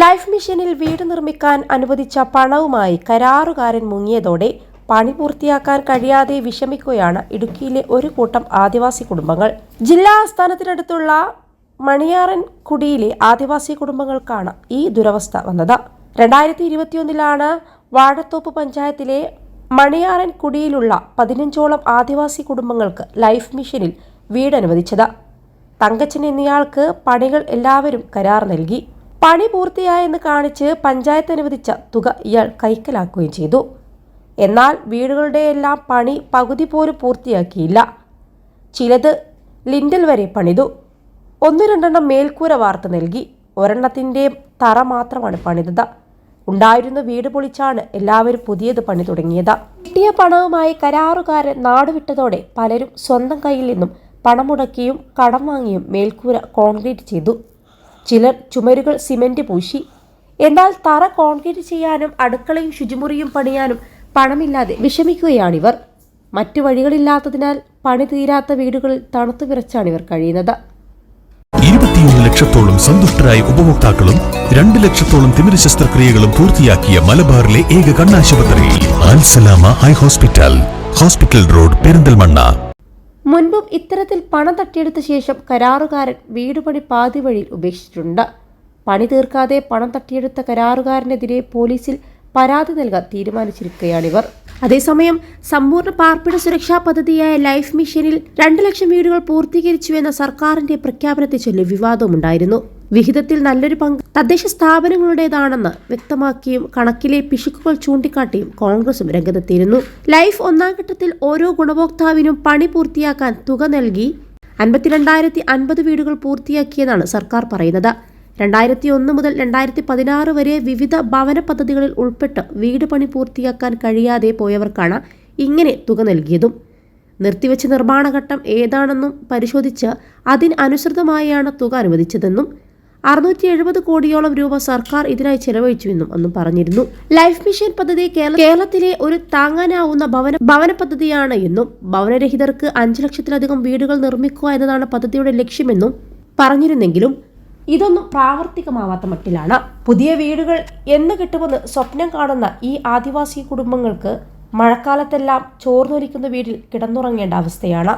Life മിഷനിൽ വീട് നിർമ്മിക്കാൻ അനുവദിച്ച പണവുമായി കരാറുകാരൻ മുങ്ങിയതോടെ പണി പൂർത്തിയാക്കാൻ കഴിയാതെ വിഷമിക്കുകയാണ് ഇടുക്കിയിലെ ഒരു കൂട്ടം ആദിവാസി കുടുംബങ്ങൾ. ജില്ലാ ആസ്ഥാനത്തിനടുത്തുള്ള മണിയാറൻ കുടിയിലെ ആദിവാസി കുടുംബങ്ങൾക്കാണ് ഈ ദുരവസ്ഥ വന്നത്. രണ്ടായിരത്തി ഇരുപത്തിയൊന്നിലാണ് വാഴത്തോപ്പ് പഞ്ചായത്തിലെ മണിയാറൻ കുടിയിലുള്ള പതിനഞ്ചോളം ആദിവാസി കുടുംബങ്ങൾക്ക് ലൈഫ് മിഷനിൽ വീട് അനുവദിച്ചത് തങ്കച്ചൻ എന്നയാൾക്ക് പണികൾ എല്ലാവരും കരാർ നൽകി. പണി പൂർത്തിയായെന്ന് കാണിച്ച് പഞ്ചായത്ത് അനുവദിച്ച തുക ഇയാൾ കൈക്കലാക്കുകയും ചെയ്തു. എന്നാൽ വീടുകളുടെ എല്ലാം പണി പകുതി പോലും പൂർത്തിയാക്കിയില്ല. ചിലത് ലിൻഡൽ വരെ പണിതു. ഒന്ന് രണ്ടെണ്ണം മേൽക്കൂര വാർത്ത നൽകി. ഒരെണ്ണത്തിന്റെ തറ മാത്രമാണ് പണിതത്. ഉണ്ടായിരുന്ന വീട് പൊളിച്ചാണ് എല്ലാവരും പുതിയത് പണി തുടങ്ങിയത്. കിട്ടിയ പണവുമായി കരാറുകാരൻ നാടുവിട്ടതോടെ പലരും സ്വന്തം കയ്യിൽ നിന്നും പണം മുടക്കിയും കടം വാങ്ങിയും മേൽക്കൂര കോൺക്രീറ്റ് ചെയ്തു. ചിലർ ചുമരുകൾ സിമന്റ് പൂശി. എന്നാൽ തറ കോൺക്രീറ്റ് ചെയ്യാനും അടുക്കളയും ശുചിമുറിയും പണിയാനും പണമില്ലാതെ വിഷമിക്കുകയാണിവർ. മറ്റു വഴികളില്ലാത്തതിനാൽ പണി തീരാത്ത വീടുകളിൽ തണുത്തു വിറച്ചാണിവർ കഴിയുന്നത്. ഇരുപത്തിയൊന്ന് ലക്ഷത്തോളം സന്തുഷ്ടരായ ഉപഭോക്താക്കളും രണ്ട് ലക്ഷത്തോളം തിമിര ശസ്ത്രക്രിയകളും പൂർത്തിയാക്കിയ മലബാറിലെ ഏക കണ്ണാശുപത്രി Al Salama eye hospital. Hospital road Perinthalmanna. മുൻപും ഇത്തരത്തിൽ പണം തട്ടിയെടുത്ത ശേഷം കരാറുകാരൻ വീടുപണി പാതി വഴിയിൽ ഉപേക്ഷിച്ചിട്ടുണ്ട്. പണി തീർക്കാതെ പണം തട്ടിയെടുത്ത കരാറുകാരനെതിരെ പോലീസിൽ പരാതി നൽകാൻ തീരുമാനിച്ചിരിക്കുകയാണിവർ. അതേസമയം സമ്പൂർണ പാർപ്പിട സുരക്ഷാ പദ്ധതിയായ ലൈഫ് മിഷനിൽ രണ്ട് ലക്ഷം വീടുകൾ പൂർത്തീകരിച്ചുവെന്ന സർക്കാരിന്റെ പ്രഖ്യാപനത്തെ ചൊല്ലി വിവാദമുണ്ടായിരുന്നു. വിഹിതത്തിൽ നല്ലൊരു പങ്ക് തദ്ദേശ സ്ഥാപനങ്ങളുടേതാണെന്ന് വ്യക്തമാക്കിയും കണക്കിലെ പിശുക്കുകൾ ചൂണ്ടിക്കാട്ടിയും കോൺഗ്രസും രംഗത്തെത്തിയിരുന്നു. ലൈഫ് ഒന്നാം ഘട്ടത്തിൽ ഓരോ ഗുണഭോക്താവിനും പണി പൂർത്തിയാക്കാൻ തുക നൽകി അൻപത്തിരണ്ടായിരത്തി അൻപത് വീടുകൾ പൂർത്തിയാക്കിയെന്നാണ് സർക്കാർ പറയുന്നത്. രണ്ടായിരത്തി ഒന്ന് മുതൽ രണ്ടായിരത്തി പതിനാറ് വരെ വിവിധ ഭവന പദ്ധതികളിൽ ഉൾപ്പെട്ട് വീട് പണി പൂർത്തിയാക്കാൻ കഴിയാതെ പോയവർക്കാണ് ഇങ്ങനെ തുക നൽകിയതും. നിർത്തിവെച്ച നിർമ്മാണഘട്ടം ഏതാണെന്നും പരിശോധിച്ച് അതിനനുസൃതമായാണ് തുക അനുവദിച്ചതെന്നും അറുന്നൂറ്റി എഴുപത് കോടിയോളം രൂപ സർക്കാർ ഇതിനായി ചെലവഴിച്ചുവെന്നും അന്നും പറഞ്ഞിരുന്നു. ലൈഫ് മിഷൻ പദ്ധതി കേരളത്തിലെ ഒരു താങ്ങാനാവുന്ന ഭവന ഭവന പദ്ധതിയാണ് എന്നും ഭവനരഹിതർക്ക് അഞ്ചു ലക്ഷത്തിലധികം വീടുകൾ നിർമ്മിക്കുക എന്നതാണ് പദ്ധതിയുടെ ലക്ഷ്യമെന്നും പറഞ്ഞിരുന്നെങ്കിലും ഇതൊന്നും പ്രാവർത്തികമാവാത്ത മട്ടിലാണ്. പുതിയ വീടുകൾ എന്ന് കിട്ടുമെന്ന് സ്വപ്നം കാണുന്ന ഈ ആദിവാസി കുടുംബങ്ങൾക്ക് മഴക്കാലത്തെല്ലാം ചോർന്നൊലിക്കുന്ന വീട്ടിൽ കിടന്നുറങ്ങേണ്ട അവസ്ഥയാണ്.